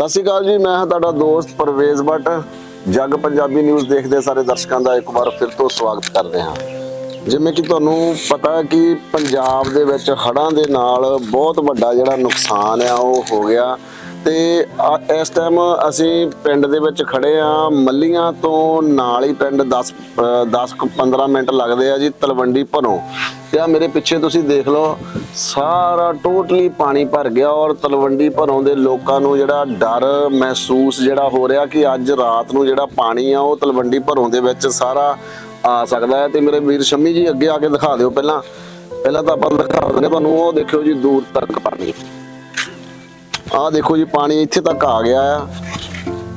ਸਤਿ ਸ਼੍ਰੀ ਅਕਾਲ ਜੀ, ਮੈਂ ਹਾਂ ਤੁਹਾਡਾ ਦੋਸਤ ਪਰਵੇਜ਼ ਭੱਟ। ਜੱਗ ਪੰਜਾਬੀ ਨਿਊਜ਼ ਦੇਖਦੇ ਸਾਰੇ ਦਰਸ਼ਕਾਂ ਦਾ ਇੱਕ ਵਾਰ ਫਿਰ ਤੋਂ ਸਵਾਗਤ ਕਰਦੇ ਹਾਂ। ਜਿਵੇਂ ਕਿ ਤੁਹਾਨੂੰ ਪਤਾ ਹੈ ਕਿ ਪੰਜਾਬ ਦੇ ਵਿੱਚ ਹੜ੍ਹਾਂ ਦੇ ਨਾਲ ਬਹੁਤ ਵੱਡਾ ਜਿਹੜਾ ਨੁਕਸਾਨ ਆ, ਉਹ ਹੋ ਗਿਆ। ਤੇ ਇਸ ਟਾਈਮ ਅਸੀਂ ਪਿੰਡ ਦੇ ਵਿੱਚ ਖੜੇ ਆ। ਮੱਲੀਆਂ ਤੋਂ ਨਾਲ ਹੀ ਪਿੰਡ 10 10 15 ਮਿੰਟ ਲੱਗਦੇ ਆ ਜੀ, ਤਲਵੰਡੀ ਭਰੋਂ। ਤੇ ਆ ਮੇਰੇ ਪਿੱਛੇ ਤੁਸੀਂ ਦੇਖ ਲਓ, ਸਾਰਾ ਟੋਟਲੀ ਪਾਣੀ ਭਰ ਗਿਆ ਔਰ ਤਲਵੰਡੀ ਭਰੋਂ ਦੇ ਲੋਕਾਂ ਨੂੰ ਜਿਹੜਾ ਡਰ ਮਹਿਸੂਸ ਜਿਹੜਾ ਹੋ ਰਿਹਾ ਕਿ ਅੱਜ ਰਾਤ ਨੂੰ ਜਿਹੜਾ ਪਾਣੀ ਆ, ਉਹ ਤਲਵੰਡੀ ਭਰੋਂ ਦੇ ਵਿੱਚ ਸਾਰਾ ਆ ਸਕਦਾ ਹੈ। ਤੇ ਮੇਰੇ ਵੀਰ ਸ਼ਮੀ ਜੀ ਅੱਗੇ ਆ ਕੇ ਦਿਖਾ ਦਿਓ ਪਹਿਲਾਂ। ਪਹਿਲਾਂ ਤਾਂ ਆਪਾਂ ਦਿਖਾ ਦਿੰਦੇ ਤੁਹਾਨੂੰ, ਉਹ ਦੇਖਿਓ ਜੀ ਦੂਰ ਤੱਕ ਪਾਣੀ। ਆਹ ਦੇਖੋ ਜੀ, ਪਾਣੀ ਇੱਥੇ ਤੱਕ ਆ ਗਿਆ ਆ।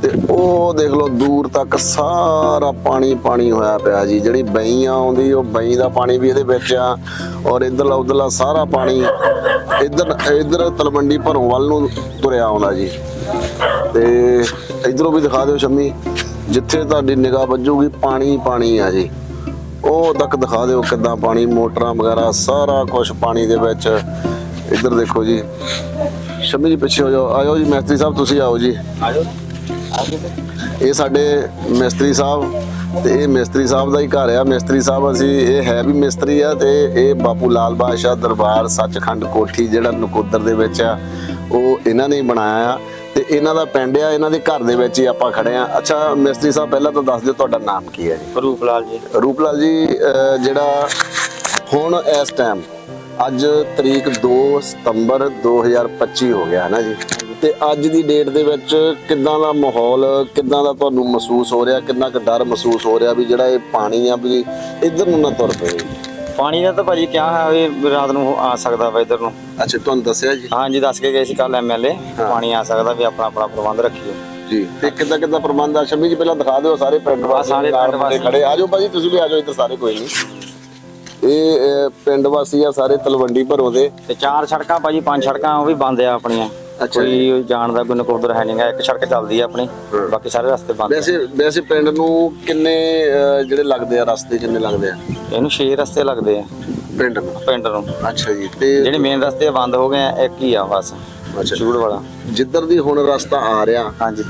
ਤੇ ਉਹ ਦੇਖ ਲਓ, ਦੂਰ ਤੱਕ ਸਾਰਾ ਪਾਣੀ ਪਾਣੀ ਹੋਇਆ ਪਿਆ ਜੀ। ਜਿਹੜੀ ਬਈ ਆਉਂਦੀ, ਉਹ ਬਈ ਦਾ ਪਾਣੀ ਵੀ ਇਹਦੇ ਵਿੱਚ ਆ ਔਰ ਇਧਰਲਾ ਉਧਰਲਾ ਸਾਰਾ ਪਾਣੀ ਇਧਰ ਇਧਰ ਤਲਵੰਡੀ ਭਰੋਂ ਵੱਲ ਨੂੰ ਤੁਰਿਆ ਆਉਂਦਾ ਜੀ। ਤੇ ਇਧਰੋਂ ਵੀ ਦਿਖਾ ਦਿਓ ਸ਼ੰਮੀ, ਜਿੱਥੇ ਤੁਹਾਡੀ ਨਿਗਾਹ ਵੱਜੂਗੀ, ਪਾਣੀ ਪਾਣੀ ਆ ਜੀ। ਉਹ ਤੱਕ ਦਿਖਾ ਦਿਓ ਕਿੱਦਾਂ ਪਾਣੀ, ਮੋਟਰਾਂ ਵਗੈਰਾ ਸਾਰਾ ਕੁਝ ਪਾਣੀ ਦੇ ਵਿੱਚ। ਇੱਧਰ ਦੇਖੋ ਜੀ ਸ਼ਮੀ ਜੀ ਪਿੱਛੇ ਹੋ ਜਾਓ। ਆਇਓ ਜੀ ਮੈਸਤਰੀ ਸਾਹਿਬ ਤੁਸੀਂ ਆਓ ਜੀ। ਇਹ ਸਾਡੇ ਮਿਸਤਰੀ ਸਾਹਿਬ ਤੇ ਇਹ ਮਿਸਤਰੀ ਸਾਹਿਬ ਦਾ ਹੀ ਘਰ ਆ। ਮਿਸਤਰੀ ਸਾਹਿਬ ਅਸੀਂ ਇਹ ਹੈ ਵੀ ਮਿਸਤਰੀ ਆ ਤੇ ਇਹ ਬਾਪੂ ਲਾਲ ਬਾਦਸ਼ਾਹ ਦਰਬਾਰ ਸੱਚਖੰਡ ਕੋਠੀ ਜਿਹੜਾ ਨਕੋਦਰ ਦੇ ਵਿੱਚ ਆ ਉਹ ਇਹਨਾਂ ਨੇ ਬਣਾਇਆ ਆ ਤੇ ਇਹਨਾਂ ਦਾ ਪਿੰਡ ਆ ਇਹਨਾਂ ਦੇ ਘਰ ਦੇ ਵਿੱਚ ਹੀ ਆਪਾਂ ਖੜੇ ਆ। ਅੱਛਾ ਮਿਸਤਰੀ ਸਾਹਿਬ ਪਹਿਲਾਂ ਤਾਂ ਦੱਸ ਦਿਓ ਤੁਹਾਡਾ ਨਾਮ ਕੀ ਹੈ ਜੀ? ਰੂਪ ਲਾਲ ਜੀ। ਰੂਪਲਾਲ ਜੀ ਜਿਹੜਾ ਹੁਣ ਇਸ ਟਾਈਮ ਅੱਜ ਤਰੀਕ 2 ਸਤੰਬਰ 2025 ਹੋ ਗਿਆ ਹੈ ਨਾ ਜੀ? ਤੇ ਅੱਜ ਦੀ ਡੇਟ ਦੇ ਵਿੱਚ ਕਿੱਦਾਂ ਦਾ ਮਾਹੌਲ ਕਿੱਦਾਂ ਦਾ ਤੁਹਾਨੂੰ ਮਹਿਸੂਸ ਹੋ ਰਿਹਾ ਕਿੰਨਾ ਕੁ ਡਰ ਮਹਿਸੂਸ ਹੋ ਰਿਹਾ ਵੀ ਜਿਹੜਾ ਇਹ ਪਾਣੀ ਆ ਵੀ ਇੱਧਰ ਨੂੰ ਨਾ ਤੁਰ ਪਵੇ ਪਾਣੀ ਦਾ ਤਾਂ ਭਾਜੀ ਕਿਹਾ ਹੈ ਵੀ ਰਾਤ ਨੂੰ ਆ ਸਕਦਾ ਵਾ ਇੱਧਰ ਨੂੰ। ਅੱਛਾ ਤੁਹਾਨੂੰ ਦੱਸਿਆ ਜੀ? ਹਾਂਜੀ ਦੱਸ ਕੇ ਗਏ ਸੀ ਕੱਲ ਐਮਐਲਏ ਪਾਣੀ ਆ ਸਕਦਾ ਵੀ ਆਪਣਾ ਆਪਣਾ ਪ੍ਰਬੰਧ ਰੱਖਿਓ ਜੀ ਤੇ ਕਿੱਦਾਂ ਕਿੱਦਾਂ ਪ੍ਰਬੰਧ ਆ? ਸ਼ਮੀ ਜੀ ਪਹਿਲਾਂ ਦਿਖਾ ਦਿਓ ਸਾਰੇ ਪਿੰਡ ਵਾਸੀ ਸਾਰੇ ਪਿੰਡ ਵਾਸੀ। ਖੜੇ। ਆਜੋ ਭਾਜੀ ਤੁਸੀਂ ਵੀ ਆਜੋ ਇੱਧਰ ਸਾਰੇ ਕੋਈ ਨਹੀਂ। ਇਹ ਅਹ, ਪਿੰਡ ਵਾਸੀ ਆ ਸਾਰੇ ਤਲਵੰਡੀ ਭਰੋ ਦੇ। ਤੇ ਚਾਰ ਸੜਕਾਂ ਭਾਜੀ ਪੰਜ ਸੜਕਾਂ ਉਹ ਵੀ ਬੰਦ ਆ ਆਪਣੀਆਂ। ਅੱਛਾ ਕੋਈ ਜਾਣ ਦਾ ਕੋਈ ਨਕੋਦਰ ਹੈ ਨਹੀਂਗਾ ਇੱਕ ਸੜਕ ਚੱਲਦੀ ਆ ਆਪਣੀ ਬਾਕੀ ਸਾਰੇ ਰਸਤੇ ਬੰਦ ਆ। ਵੈਸੇ ਵੈਸੇ ਪਿੰਡ ਨੂੰ ਕਿੰਨੇ ਅਹ, ਜਿਹੜੇ ਲੱਗਦੇ ਆ ਰਸਤੇ ਕਿੰਨੇ ਲੱਗਦੇ ਆ? ਇਹਨੂੰ 6 ਰਸਤੇ ਲੱਗਦੇ ਆ। ਪਿੰਡ ਨੂੰ? ਪਿੰਡ ਨੂੰ। ਅੱਛਾ ਜੀ ਤੇ ਜਿਹੜੇ ਮੇਨ ਰਸਤੇ ਬੰਦ ਹੋ ਗਏ ਆ ਇੱਕ ਹੀ ਆ ਬਸ ਅੱਛਾ। ਚੂੜ ਵਾਲਾ। ਜਿੱਧਰ ਦੀ ਹੁਣ ਰਸਤਾ ਆ ਰਿਹਾ ਹਾਂਜੀ।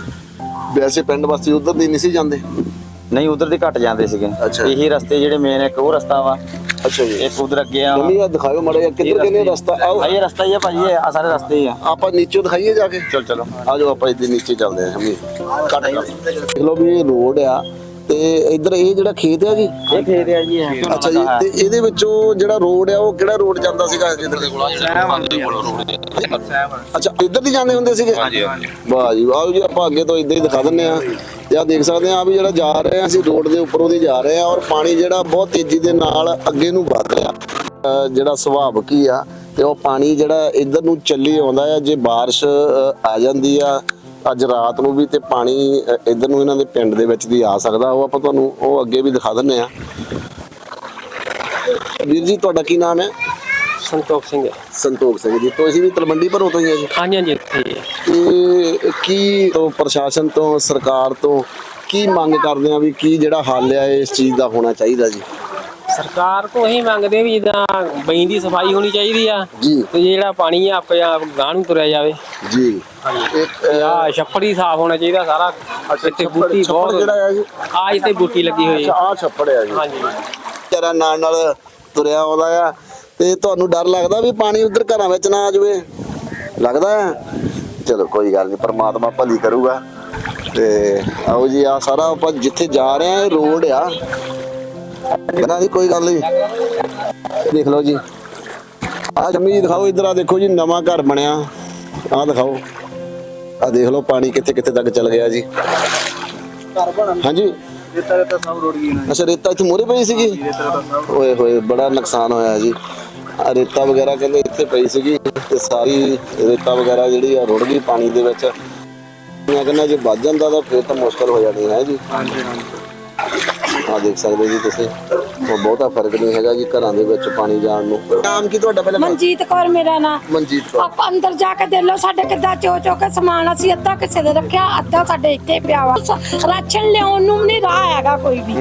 ਵੈਸੇ ਪਿੰਡ ਵਾਸੀ ਉਧਰ ਦੀ ਨਹੀਂ ਸੀ ਜਾਂਦੇ? ਨਹੀਂ ਉਧਰ ਦੀ ਘਟ ਜਾਂਦੇ ਸੀਗੇ। ਅੱਛਾ। ਇਹੀ ਰਸਤੇ ਜਿਹੜੇ ਮੇਨ ਇੱਕ ਉਹ ਰਸਤਾ ਵਾ ਅੱਛਾ ਜੀ। ਇੱਕ ਉਧਰ ਅੱਗੇ ਆ। ਮੰਮੀ ਆ ਦਿਖਾਓ ਮਾੜਾ ਜਿਹਾ ਕਿੱਧਰ ਕਿੰਨੇ ਰਸਤਾ? ਆਓ। ਆ ਇਹ ਰਸਤਾ ਹੀ ਆ ਭਾਜੀ ਇਹ ਆ ਸਾਰੇ ਰਸਤੇ ਹੀ ਆ। ਆਪਾਂ ਨੀਚੇ ਦਿਖਾਈਏ ਜਾ ਕੇ? ਚਲ ਚਲੋ। ਆ ਜਾਓ ਆਪਾਂ ਇੱਥੇ ਨੀਚੇ ਚੱਲਦੇ ਹਾਂ ਹਮੀ ਕੱਟ ਦੇਖ ਲਓ ਵੀ ਇਹ ਰੋਡ ਆ ਤੇ ਇੱਧਰ ਇਹ ਜਿਹੜਾ ਖੇਤ ਆ ਜੀ? ਇਹ ਖੇਤ ਆ ਜੀ ਅੱਛਾ ਜੀ ਤੇ ਇਹਦੇ ਵਿੱਚੋਂ ਜਿਹੜਾ ਰੋਡ ਆ ਉਹ ਕਿਹੜਾ ਰੋਡ ਜਾਂਦਾ ਸੀਗਾ ਜਿੱਧਰ ਦੇ ਕੋਲ? ਅੱਛਾ ਇੱਧਰ ਦੀ ਜਾਂਦੇ ਹੁੰਦੇ ਸੀਗੇ? ਹਾਂਜੀ ਵਾਹ ਜੀ ਵਾਹ ਜੀ ਆਪਾਂ ਅੱਗੇ ਤੋਂ ਇੱਧਰ ਹੀ ਦਿਖਾ ਦਿੰਨੇ ਆ ਤੇ ਆ ਦੇਖ ਸਕਦੇ ਆ ਵੀ ਜਿਹੜਾ ਜਾ ਰਹੇ ਆ ਅਸੀਂ ਰੋਡ ਦੇ ਉੱਪਰੋਂ ਦੀ ਜਾ ਰਹੇ ਆ ਔਰ ਪਾਣੀ ਜਿਹੜਾ ਬਹੁਤ ਤੇਜ਼ੀ ਦੇ ਨਾਲ ਅੱਗੇ ਨੂੰ ਵੱਧ ਰਿਹਾ। ਜਿਹੜਾ ਸੁਭਾਵਕ ਹੀ ਆ ਤੇ ਉਹ ਪਾਣੀ ਜਿਹੜਾ ਇੱਧਰ ਨੂੰ ਚੱਲੀ ਆਉਂਦਾ ਆ, ਜੇ ਬਾਰਿਸ਼ ਆ ਜਾਂਦੀ ਆ, ਅੱਜ ਰਾਤ ਨੂੰ ਵੀ ਤੇ ਪਾਣੀ ਇੱਧਰ ਨੂੰ ਇਹਨਾਂ ਦੇ ਪਿੰਡ ਦੇ ਵਿੱਚ ਦੀ ਆ ਸਕਦਾ, ਉਹ ਆਪਾਂ ਤੁਹਾਨੂੰ ਉਹ ਅੱਗੇ ਵੀ ਦਿਖਾ ਦਿੰਨੇ ਆ ਵੀਰ ਜੀ, ਤੁਹਾਡਾ ਕੀ ਨਾਮ ਹੈ? ਸੰਤੋਖ ਸਿੰਘ। ਸੰਤੋਖ ਸਿੰਘ ਜੀ ਤੁਸੀਂ ਵੀ ਤਲਵੰਡੀ ਭਰੋ ਤੋਂ ਹੀ ਆ ਜੀ? ਹਾਂਜੀ ਹਾਂਜੀ ਇੱਥੇ ਹੀ ਹੈ। ਤੇ ਕੀ ਤੋਂ ਪ੍ਰਸ਼ਾਸਨ ਤੋਂ ਸਰਕਾਰ ਤੋਂ ਕੀ ਮੰਗ ਕਰਦੇ ਆ ਵੀ ਕੀ ਜਿਹੜਾ ਹੱਲ ਆ ਇਸ ਚੀਜ਼ ਦਾ ਹੋਣਾ ਚਾਹੀਦਾ ਜੀ? ਸਰਕਾਰ ਤੋਂ ਹੀ ਮੰਗਦੇ ਵੀ ਜਿੱਦਾਂ ਬਈ ਦੀ ਸਫ਼ਾਈ ਹੋਣੀ ਚਾਹੀਦੀ ਆ ਜੀ। ਤੇ ਜਿਹੜਾ ਪਾਣੀ ਆ ਆਪ ਗਾਂ ਨੂੰ ਤੁਰਿਆ ਜਾਵੇ। ਜੀ। ਆ ਛੱਪੜ ਹੀ ਸਾਫ਼ ਹੋਣਾ ਚਾਹੀਦਾ ਸਾਰਾ। ਇੱਥੇ ਬੂਟੀ ਛੱਪੜ ਬਹੁਤ ਜਿਹੜਾ ਆ ਜੀ? ਆ ਇੱਥੇ ਬੂਟੀ ਲੱਗੀ ਹੋਈ ਅੱਛਾ ਹੈ ਆ ਛੱਪੜ ਆ ਜੀ। ਹਾਂਜੀ। ਤੇਰਾ ਨਾਲ ਨਾਲ ਤੁਰਿਆ ਆਉਂਦਾ ਆ। ਤੇ ਤੁਹਾਨੂੰ ਡਰ ਲੱਗਦਾ ਵੀ ਪਾਣੀ ਉਧਰ ਘਰਾਂ ਵਿੱਚ ਨਾ ਆ ਜਾਵੇ? ਲੱਗਦਾ ਹੈ? ਚਲੋ, ਕੋਈ ਗੱਲ ਨਹੀਂ, ਪਰਮਾਤਮਾ ਭਲੀ ਕਰੂਗਾ। ਤੇ ਆਓ ਜੀ ਆ ਸਾਰਾ ਆਪਾਂ ਜਿੱਥੇ ਜਾ ਰਹੇ ਆ ਇਹ ਰੋਡ ਆ। ਕਹਿੰਦਾ ਨਹੀਂ ਕੋਈ ਗੱਲ ਨਹੀਂ। ਦੇਖ ਲਓ ਜੀ। ਆ ਜੰਮੀ ਦਿਖਾਓ ਇਧਰ ਆ ਦੇਖੋ ਜੀ, ਨਵਾਂ ਘਰ ਬਣਿਆ। ਆ ਦਿਖਾਓ। ਆ ਦੇਖ ਲਓ, ਪਾਣੀ ਕਿੱਥੇ ਕਿੱਥੇ ਤੱਕ ਚਲ ਗਿਆ ਜੀ। ਘਰ ਬਣਾ ਹਾਂਜੀ? ਰੇਤਾ ਰੇਤਾ ਸਭ ਰੋੜ ਗਈ ਅੱਛਾ, ਰੇਤਾ ਇੱਥੇ ਮੋਰੇ ਪਈ ਸੀਗੀ? ਓਏ ਹੋਏ, ਬੜਾ ਨੁਕਸਾਨ ਹੋਇਆ ਜੀ। ਆ ਰੇਤਾ ਵਗੈਰਾ ਕਹਿੰਦੇ ਇੱਥੇ ਪਈ ਸੀਗੀ ਤੇ ਸਾਰੀ ਰੇਤਾ ਵਗੈਰਾ ਜਿਹੜੀ ਆ ਰੁੜ ਗਈ ਪਾਣੀ ਦੇ ਵਿੱਚ। ਮੈਂ ਕਹਿੰਦਾ ਜੇ ਵੱਜ ਜਾਂਦਾ ਤਾਂ ਫਿਰ ਤਾਂ ਮੁਸ਼ਕਲ ਹੋ ਜਾਣੀ ਹੈ ਜੀ। ਹਾਂਜੀ ਹਾਂਜੀ। ਆ ਦੇਖ ਸਕਦੇ ਜੀ ਤੁਸੀਂ। ਉਹ ਬਹੁਤਾ ਫ਼ਰਕ ਨਹੀਂ ਹੈਗਾ ਜੀ ਘਰਾਂ ਦੇ ਵਿੱਚ ਪਾਣੀ ਜਾਣ ਨੂੰ। ਨਾਮ ਕੀ ਤੁਹਾਡਾ ਪਹਿਲਾਂ ਮਨਜੀਤ ਕੌਰ ਮੇਰਾ ਨਾਂ ਮਨਜੀਤ ਕੌਰ। ਆਪਾਂ ਅੰਦਰ ਜਾ ਕੇ ਦੇਖ ਲਓ ਸਾਡੇ ਕਿੱਦਾਂ ਚੋ ਚੋ ਕੇ ਸਮਾਨ ਅਸੀਂ ਅੱਧਾ ਕਿਸੇ ਦੇ ਰੱਖਿਆ ਅੱਧਾ ਸਾਡੇ ਇੱਥੇ ਪਿਆ ਵਾ। ਸ- ਰਾਸ਼ਨ ਲਿਆਉਣ ਨੂੰ ਵੀ ਨਹੀਂ ਰਾਹ ਹੈਗਾ ਕੋਈ ਵੀ।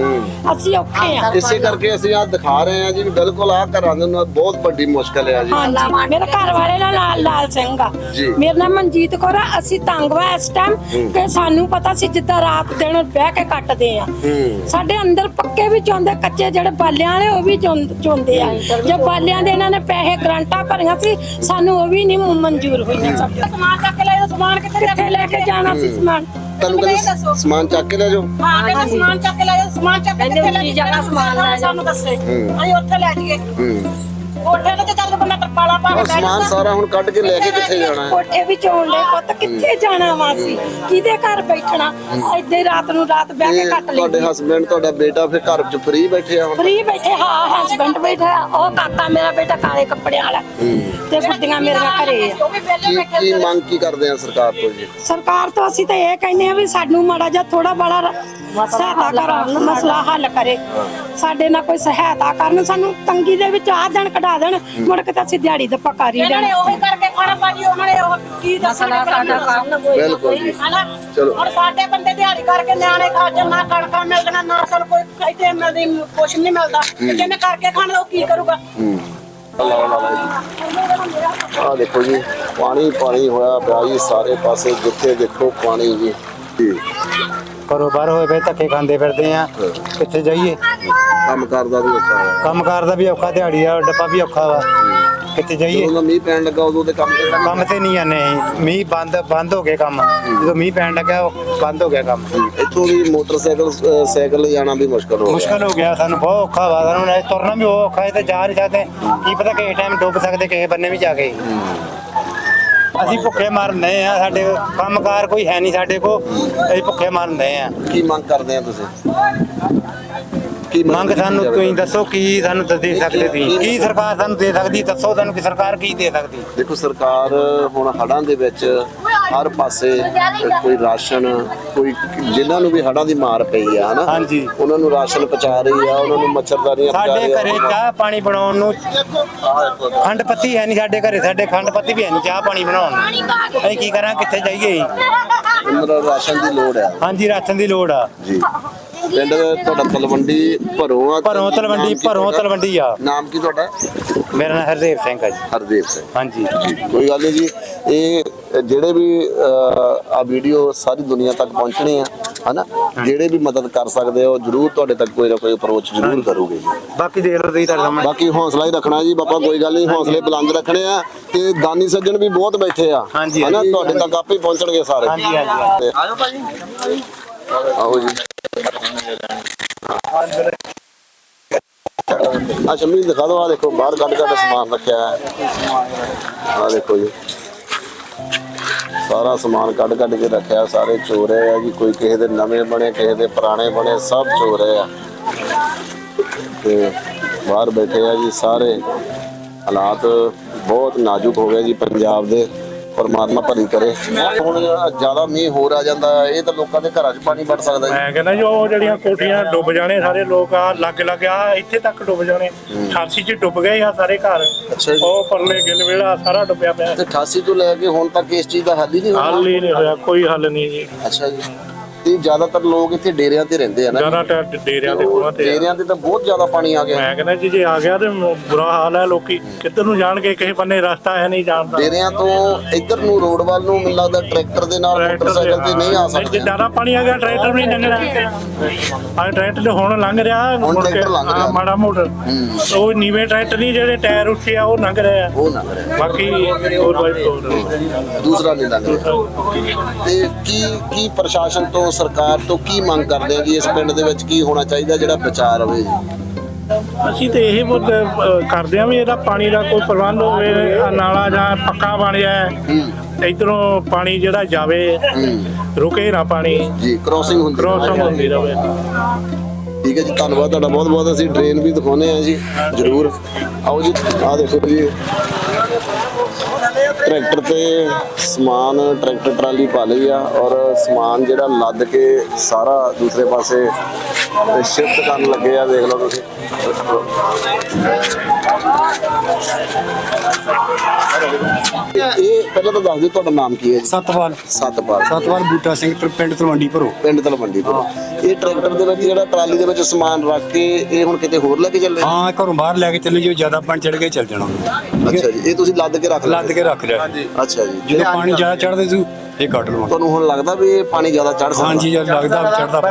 ਅਸੀਂ ਔਖੇ ਆ। ਇਸੇ ਕਰਕੇ ਅਸੀਂ ਆ ਦਿਖਾ ਰਹੇ ਹਾਂ ਜੀ ਵੀ ਬਿਲਕੁਲ ਆ ਘਰਾਂ ਦੇ ਨਾਲ ਬਹੁਤ ਵੱਡੀ ਮੁਸ਼ਕਲ ਹੈ ਜੀ। ਹਾਂਜੀ। ਮੇਰੇ ਘਰ ਵਾਲੇ ਦਾ ਨਾਂ ਲਾਲ ਸਿੰਘ ਆ। ਜੀ। ਮੇਰਾ ਨਾਮ ਮਨਜੀਤ ਕੌਰ ਆ ਅਸੀਂ ਤੰਗ ਵਾ ਇਸ ਟਾਈਮ ਕਿ ਸਾਨੂੰ ਪਤਾ ਸੀ ਜਿੱਦਾਂ ਰਾਤ ਦਿਨ ਬਹਿ ਕੇ ਕੱਟਦੇ ਆ। ਹੂੰ। ਸਾਡੇ ਅੰਦਰ ਪੱਕੇ ਵੀ ਚੋਂਦੇ ਕੱਚੇ ਜਿਹੜੇ ਬਾਲਿਆਂ ਵਾਲੇ ਉਹ ਵੀ ਚੁੰਦ- ਆ। ਜੇ ਬਾਲਿਆਂ ਦੇ ਇਹਨਾਂ ਨੇ ਪੈਸੇ ਗਰੰਟਾਂ ਭਰੀਆਂ ਸੀ ਸਾਨੂੰ ਉਹ ਵੀ ਨਹੀਂ ਮਨਜ਼ੂਰ ਹੋਈਆਂ ਸਾਡੇ ਸਮਾਨ ਚੱਕ ਕੇ ਲੈ ਸਮਾਨ ਕਿੱਥੇ ਲੈ ਕੇ ਜਾਣਾ ਸੀ ਸਮਾਨ? ਤੁਹਾਨੂੰ ਕਹਿੰਦੇ ਸਮਾਨ ਚੱਕ ਕੇ ਲੈ ਜਾਓ। ਹਾਂ ਕਹਿੰਦੇ ਸਮਾਨ ਚੱਕ ਕੇ ਲੈ ਜਾਓ ਸਮਾਨ ਚੱਕ ਕੇ ਕਿੱਥੇ ਲੈ ਕੇ ਜਾਣਾ ਸਮਾਨ ਲੈ ਸਾਨੂੰ ਦੱਸੇ? ਅਸੀਂ ਉੱਥੇ ਲੈ ਜਾਈਏ। ਹੂੰ। ਕੋਠੇ ਤੇ ਤੇ ਚੱਲ ਬੰਦਾ ਤਰਪਾਲਾ ਪਾ ਕੇ ਉਹ ਸਮਾਨ। ਸਾਰਾ ਹੁਣ ਕੱਢ ਕੇ ਲੈ ਕੇ ਕਿੱਥੇ ਜਾਣਾ ਹੈ? ਕੋਠੇ ਵੀ ਚੋਣ ਲੈ ਪੁੱਤ ਕਿੱਥੇ ਜਾਣਾ ਵਾ ਸੀ ਕਿਹਦੇ ਘਰ ਬੈਠਣਾ? ਇੱਥੇ ਰਾਤ ਨੂੰ ਰਾਤ ਬਹਿ ਕੇ ਇਹ ਕੱਟ ਤੁਹਾਡੇ ਲਈ ਹਸਬੰਡ ਤੁਹਾਡਾ ਬੇਟਾ ਫਿਰ ਘਰ 'ਚ ਫ੍ਰੀ ਬੈਠੇ ਆ ਹੁਣ? ਫਰੀ ਬੈਠੇ ਹਾਂ ਹਸਬੰਡ ਬੈਠਾ ਉਹ ਕਾਕਾ ਮੇਰਾ ਬੇਟਾ ਕਾਲੇ ਕੱਪੜਿਆਂ ਵਾਲਾ ਤੇ ਗੁੱਡੀਆਂ ਮੇਰੀਆਂ ਘਰੇ ਆ। ਕੀ ਮੰਗ ਕੀ ਕਰਦੇ ਆ ਸਰਕਾਰ ਤੋਂ ਜੀ? ਸਰਕਾਰ ਤੋਂ ਅਸੀਂ ਤਾਂ ਇਹ ਕਹਿੰਦੇ ਆ ਵੀ ਸਾਨੂੰ ਮਾੜਾ ਜਿਹਾ ਥੋੜਾ ਬੜਾ ਸਹਾਇਤਾ ਕਰਨ ਮਸਲਾ ਹੱਲ ਕਰੇ। ਸਾਡੇ ਨਾਲ ਕੋਈ ਸਹਾਇਤਾ ਕਰਨ ਸਾਨੂੰ ਤੰਗੀ ਦੇ ਵਿੱਚ ਆ ਦੇਣ ਕਢਾ ਦੇਣ। ਮੁੜ ਕੇ ਤਾਂ ਅਸੀਂ ਦਿਹਾੜੀ ਦੱਪਾ ਕਰ ਹੀ ਇਹਨਾਂ ਲੈਣਾ। ਨੇ ਉਹੀ ਕਰਕੇ ਖਾਣਾ ਪਾਜੀ ਉਹਨਾਂ ਨੇ ਉਹ ਕੀ ਦੱਸਣਾ ਸਾਡਾ ਕੰਮ ਬਿਲਕੁਲ ਜੀ। ਹਨਾ? ਚਲੋ। ਹੁਣ ਸਾਡੇ ਬੰਦੇ ਦਿਹਾੜੀ ਕਰਕੇ ਨਿਆਣੇ ਖਾ ਜਾਂ ਨਾ ਕਣਕਾਂ ਮਿਲਦੀਆਂ ਨਾ ਸਾਨੂੰ ਕੋਈ ਇੱਥੇ ਮਿਲਦੀ ਕੁਛ ਨਹੀਂ ਮਿਲਦਾ। ਤੇ ਜਿਹਨੇ ਕਰਕੇ ਖਾਣਾ ਉਹ ਕੀ ਕਰੂਗਾ? ਆ ਦੇਖੋ ਜੀ ਪਾਣੀ ਪਾਣੀ ਹੋਇਆ ਪਿਆ ਜੀ ਸਾਰੇ ਪਾਸੇ ਜਿੱਥੇ ਦੇਖੋ ਪਾਣੀ ਜੀ। ਜੀ। ਘਰੋਂ ਬਾਹਰ ਹੋਏ ਪਏ ਧੱਕੇ ਖਾਂਦੇ ਫਿਰਦੇ ਆ। ਕਿੱਥੇ ਜਾਈਏ? ਕੰਮ ਕਰਦਾ ਵੀ ਔਖਾ ਹੋਇਆ। ਕੰਮ ਕਾਰ ਦਾ ਵੀ ਔਖਾ ਦਿਹਾੜੀ ਦਾ ਡੱਪਾ ਵੀ ਔਖਾ ਵਾ। ਕਿੱਥੇ ਜਾਈਏ। ਜਦੋਂ ਦਾ ਮੀਂਹ ਪੈਣ ਲੱਗਾ ਉਦੋਂ ਤੇ ਕੰਮ ਤੇ ਤਾਂ ਕੰਮ ਤੇ ਨਹੀਂ ਆਨੇ ਮੀਂਹ ਬੰਦ ਬੰਦ ਹੋ ਗਏ ਕੰਮ। ਜਦੋਂ ਮੀਂਹ ਪੈਣ ਲੱਗਾ ਉਹ ਬੰਦ ਹੋ ਗਿਆ ਕੰਮ। ਇੱਥੋਂ ਦੀ ਮੋਟਰਸਾਈਕਲ ਅ, ਸਾਈਕਲ ਜਾਣਾ ਵੀ ਮੁਸ਼ਕਲ ਹੋ ਗਿਆ। ਮੁਸ਼ਕਲ ਹੋ ਗਿਆ ਸਾਨੂੰ ਬਹੁਤ ਔਖਾ ਵਾ। ਸਾਨੂੰ ਇਹ ਤੁਰਨਾ ਵੀ ਬਹੁਤ ਔਖਾ ਹੈ ਤੇ ਜਾ ਨਹੀਂ ਸਕਦੇ। ਕੀ ਪਤਾ ਕਿਸੇ ਟਾਈਮ ਡੁੱਬ ਸਕਦੇ ਕਿਸੇ ਬੰਨੇ ਵੀ ਜਾ ਕੇ। ਅਸੀਂ ਭੁੱਖੇ ਮਰਨੇ ਆ ਸਾਡੇ ਕੰਮਕਾਰ ਕੋਈ ਹੈ ਨਹੀਂ ਸਾਡੇ ਕੋ ਅਸੀਂ ਭੁੱਖੇ ਮਰਨੇ ਆ। ਕੀ ਮੰਗ ਕਰਦੇ ਆ ਤੁਸੀਂ? ਮੰਗ ਸਾਨੂੰ? ਤੁਸੀਂ ਦੱਸੋ ਕੀ ਸਾਨੂੰ ਦ- ਦੇ ਸਕਦੇ ਤੁਸੀਂ? ਕੀ ਸਰਕਾਰ ਸਾਨੂੰ ਦੇ ਸਕਦੀ? ਦੱਸੋ ਸਾਨੂੰ ਕਿ ਸਰਕਾਰ ਕੀ ਦੇ ਸਕਦੀ? ਦੇਖੋ ਸਰਕਾਰ ਹੁਣ ਹੜਾਂ ਦੇ ਵਿੱਚ ਹਰ ਪਾਸੇ ਕੋਈ ਰਾਸ਼ਨ ਕੋਈ ਜਿਨ੍ਹਾਂ ਨੂੰ ਵੀ ਹੜਾਂ ਦੀ ਮਾਰ ਪਈ ਆ ਹਨਾ? ਹਾਂਜੀ। ਉਹਨਾਂ ਨੂੰ ਰਾਸ਼ਨ ਪਹੁੰਚਾ ਰਹੀ ਆ ਉਹਨਾਂ ਨੂੰ ਮੱਛਰਦਾਨੀਆਂ ਪਹੁੰਚਾ ਸਾਡੇ ਰਹੀ ਆ। ਘਰੇ ਚਾਹ ਪਾਣੀ ਬਣਾਉਣ ਨੂੰ ਖੰਡ ਪੱਤੀ ਹੈ ਨਹੀਂ ਸਾਡੇ ਘਰੇ ਸਾਡੇ ਖੰਡ ਪੱਤੀ ਵੀ ਹੈ ਨਹੀਂ ਚਾਹ ਪਾਣੀ ਬਣਾਉਣ ਨੂੰ। ਅਸੀਂ ਕੀ ਕਰਾਂ? ਕਿੱਥੇ ਜਾਈਏ? ਉਹਨਾਂ ਨੂੰ ਰਾਸ਼ਨ ਦੀ ਲੋੜ ਆ। ਹਾਂਜੀ ਰਾਸ਼ਨ ਦੀ ਲੋੜ ਆ। ਜੀ। ਪਿੰਡ ਤੁਹਾਡਾ ਤਲਵੰਡੀ ਭਰੋਂ ਆ ਭਰੋਂ ਤਲਵੰਡੀ ਭਰੋਂ? ਤਲਵੰਡੀ ਆ। ਨਾਮ ਕੀ ਤੁਹਾਡਾ? ਮੇਰਾ ਨਾਮ ਹਰਦੇਵ ਸਿੰਘ ਆ ਜੀ। ਹਰਦੀਪ ਸਿੰਘ। ਹਾਂਜੀ। ਕੋਈ ਗੱਲ ਨਹੀਂ ਜੀ। ਇਹ ਜਿਹੜੇ ਵੀ ਆ ਵੀਡੀਓ ਸਾਰੀ ਦੁਨੀਆ ਤੱਕ ਪਹੁੰਚਣੀ ਆ ਹਨਾ? ਜਿਹੜੇ ਵੀ ਮਦਦ ਕਰ ਸਕਦੇ ਹੋ ਜਰੂਰ ਤੁਹਾਡੇ ਤੱਕ ਕੋਈ ਨਾ ਕੋਈ ਅਪਰੋਚ ਜਰੂਰ ਕਰੂਗੇ ਜੀ। ਬਾਕੀ ਦੇਖ ਲਓ ਤੁਸੀਂ ਤੁਹਾਡੇ ਸਾਹਮਣੇ। ਬਾਕੀ ਹੌਸਲਾ ਹੀ ਰੱਖਣਾ ਜੀ ਬਾਬਾ ਕੋਈ ਗੱਲ ਨਹੀਂ ਹੌਸਲੇ ਬੁਲੰਦ ਰੱਖਣੇ ਆ ਤੇ ਦਾਨੀ ਸੱਜਣ ਵੀ ਬਹੁਤ ਬੈਠੇ ਆ ਹਨਾ। ਤੁਹਾਡੇ ਤੱਕ ਆਪੇ ਪਹੁੰਚਣਗੇ ਸਾਰੇ। ਹਾਂਜੀ, ਹਾਂਜੀ। ਤੇ- ਆਓ ਜੀ। ਆ ਸ਼ਮੀ ਦਿਖਾ ਦਿਓ ਆ ਦੇਖੋ, ਬਾਹਰ ਕੱਢ ਕੱਢ ਸਮਾਨ ਰੱਖਿਆ ਹੈ। ਆ ਦੇਖੋ ਜੀ। ਸਾਰਾ ਸਮਾਨ ਕੱਢ ਕੱਢ ਕੇ ਰੱਖਿਆ, ਸਾਰੇ ਚੋਰੇ ਆ ਜੀ, ਕੋਈ ਕਿਸੇ ਦੇ ਨਵੇਂ ਬਣੇ, ਕਿਸੇ ਦੇ ਪੁਰਾਣੇ ਬਣੇ, ਸਭ ਚੋਰੇ ਆ। ਤੇ ਬਾਹਰ ਬੈਠੇ ਆ ਜੀ ਸਾਰੇ। ਹਾਲਾਤ ਬਹੁਤ ਨਾਜ਼ੁਕ ਹੋ ਗਏ ਜੀ ਪੰਜਾਬ ਦੇ। ਪਰਮਾਤਮਾ ਭਲੀ ਕਰੇ। ਹੁਣ ਜ਼ਿਆਦਾ ਮੀਂਹ ਹੋਰ ਆ ਜਾਂਦਾ ਇਹ ਤਾਂ ਲੋਕਾਂ ਦੇ ਘਰਾਂ 'ਚ ਪਾਣੀ ਵੜ ਸਕਦਾ ਜੀ। ਮੈਂ ਕਹਿੰਦਾ ਜੀ ਉਹ ਜਿਹੜੀਆਂ ਕੋਠੀਆਂ ਡੁੱਬ ਜਾਣੇ ਸਾਰੇ ਲੋਕ ਆ ਲੱਗ ਲੱਗ ਆ ਇੱਥੇ ਤੱਕ ਡੁੱਬ ਜਾਣੇ। 88 ਚ ਡੁੱਬ ਗਏ ਆ ਸਾਰੇ ਘਰ। ਅੱਛਾ ਜੀ। ਉਹ ਪਰਲੇ ਗਿੱਲ ਵੇਲਾ ਸਾਰਾ ਡੁੱਬਿਆ ਪਿਆ। ਤੇ 88 ਤੋਂ ਲੈ ਕੇ ਹੁਣ ਤੱਕ ਇਸ ਚੀਜ਼ ਦਾ ਹੱਲ ਹੀ ਨਹੀਂ ਹੱਲ ਹੋਇਆ ਹੀ ਨਹੀਂ ਹੋਇਆ ਕੋਈ ਹੱਲ ਨਹੀਂ ਜੀ। ਅੱਛਾ ਜੀ। ਤੇ ਜ਼ਿਆਦਾਤਰ ਲੋਕ ਇੱਥੇ ਡੇਰਿਆਂ ਤੇ ਰਹਿੰਦੇ ਆ ਨਾ। ਜ਼ਿਆਦਾ ਤਾਂ ਡੇਰਿਆਂ ਤੇ ਕੋਹਾਂ ਤੇ ਆ। ਡੇਰਿਆਂ ਤੇ ਤਾਂ ਬਹੁਤ ਜ਼ਿਆਦਾ ਪਾਣੀ ਆ ਗਿਆ। ਮੈਂ ਕਹਿੰਦਾ ਜੀ ਜੇ ਆ ਗਿਆ ਤੇ ਬੁਰਾ ਹਾਲ ਹੈ ਲੋਕੀ। ਕਿੱਧਰ ਨੂੰ ਜਾਣਗੇ? ਕਿਸੇ ਬੰਨੇ ਰਸਤਾ ਹੈ ਨਹੀਂ ਜਾਣ ਦਾ ਡੇਰਿਆਂ ਤੋਂ ਇੱਧਰ ਨੂੰ ਰੋਡ ਵੱਲ ਨੂੰ ਮੈਨੂੰ ਲੱਗਦਾ ਟਰੈਕਟਰ ਦੇ ਨਾਲ ਮੋਟਰਸਾਈਕਲ ਤੇ ਨਹੀਂ ਆ ਜੇ ਸਕਦੇ। ਜ਼ਿਆਦਾ ਪਾਣੀ ਆ ਗਿਆ ਟਰੈਕਟਰ ਵੀ ਨਹੀਂ ਲੰਘਣਾ ਆ ਟਰੈਕਟਰ ਤੇ ਹੁਣ ਲੰਘ ਰਿਹਾ ਹੁਣ ਮੁੜ ਕੇ ਟਰੈਕਟਰ ਲੰਘ ਰਿਹਾ। ਹਾਂ, ਮਾੜਾ ਮੋਟਰ। ਉਹ ਨੀਵੇਂ ਟਰੈਕਟਰ ਨਹੀਂ ਜਿਹੜੇ ਟਾਇਰ ਉੱਚੇ ਆ ਉਹ ਲੰਘ ਰਿਹਾ। ਉਹ ਨਾ ਕਰੇ ਬਾਕੀ ਹੋਰ ਬਾਈ ਹੋਰ ਦੂਸਰਾ ਨਹੀਂ ਲੱਗ ਰਿਹਾ। ਤੇ ਕੀ ਕੀ ਪ੍ਰਸ਼ਾਸਨ ਤੋਂ ਸਰਕਾਰ ਤੋਂ ਕੀ ਮੰਗ ਕਰਦੇ ਆ ਜੀ ਇਸ ਪਿੰਡ ਦੇ ਵਿੱਚ ਕੀ ਹੋਣਾ ਚਾਹੀਦਾ ਜਿਹੜਾ ਬਚਾਅ ਰਵੇ ਜੀ? ਅਸੀਂ ਤੇ ਇਹ ਬਹੁਤ ਕਰਦੇ ਆ ਵੀ ਇਹਦਾ ਪਾਣੀ ਦਾ ਕੋਈ ਪ੍ਰਬੰਧ ਹੋਵੇ ਨਾਲਾ ਜਾਂ ਪੱਕਾ ਬਣ ਜਾਏ ਇਧਰੋਂ ਪਾਣੀ ਜਿਹੜਾ ਜਾਵੇ ਰੁਕੇ ਨਾ ਪਾਣੀ। ਜੀ ਕ੍ਰੋਸਿੰਗ ਹੁੰਦੀ ਕ੍ਰੋਸਿੰਗ। ਹੁੰਦੀ ਰਹੇ ਠੀਕ ਹੈ ਜੀ ਧੰਨਵਾਦ ਤੁਹਾਡਾ ਬਹੁਤ ਬਹੁਤ ਅਸੀਂ ਟ੍ਰੇਨ ਵੀ ਦਿਖਾਉਨੇ ਆ ਜੀ ਜਰੂਰ। ਆਓ ਜੀ ਆਹ ਦੇਖੋ ਜੀ। ਟਰੈਕਟਰ ਤੇ ਸਮਾਨ ਟਰੈਕਟਰ ਟਰਾਲੀ ਪਾ ਲਈ ਆ ਔਰ ਸਮਾਨ ਜਿਹੜਾ ਲੱਦ ਕੇ ਸਾਰਾ ਦੂਸਰੇ ਪਾਸੇ ਸ਼ਿਫਟ ਕਰਨ ਲੱਗੇ ਆ, ਦੇਖ ਲਓ ਤੁਸੀਂ। ਇਹ ਪਹਿਲਾਂ ਤਾਂ ਦੱਸ ਦਿਓ ਤੁਹਾਡਾ ਨਾਮ ਕੀ ਹੈ ਜੀ? ਸਤਵਾਲ। ਸਤਪਾਲ ਸਤਵਾਲ ਬੂਟਾ ਸਿੰਘ ਪਿੰਡ ਤਲਵੰਡੀ ਭਰੋ ਪਿੰਡ ਤਲਵੰਡੀ ਤੋਂ ਇਹ ਟਰੈਕਟਰ ਦੇ ਵਿੱਚ ਜਿਹੜਾ ਟਰਾਲੀ ਦੇ ਵਿੱਚ ਸਮਾਨ ਰੱਖ ਕੇ ਇਹ ਹੁਣ ਕਿਤੇ ਹੋਰ ਲੈ ਕੇ ਚੱਲੇ ਹਾਂ ਘਰੋਂ ਬਾਹਰ ਲੈ ਕੇ ਚੱਲੇ ਜੋ ਜ਼ਿਆਦਾ ਪਾਣੀ ਚੜ ਗਿਆ ਚੱਲ ਜਾਣਾ। ਅੱਛਾ ਜੀ ਇਹ ਤੁਸੀਂ ਲੱਦ ਕੇ ਰੱਖ ਲਿਆ? ਲੱਦ ਕੇ ਰੱਖ ਲਿਆ। ਅੱਛਾ ਜੀ। ਜਦੋਂ ਪਾਣੀ ਜ਼ਿਆਦਾ ਚੜਦੇ ਸੀ ਇਹ ਕੱਢ ਲਵਾਂਗੇ। ਤੁਹਾਨੂੰ ਹੁਣ ਲੱਗਦਾ ਵੀ ਇਹ ਪਾਣੀ ਜ਼ਿਆਦਾ ਚੜ ਸਕਦਾ? ਹਾਂਜੀ ਜਦ ਲੱਗਦਾ ਚੜਦਾ ਪਾਣੀ।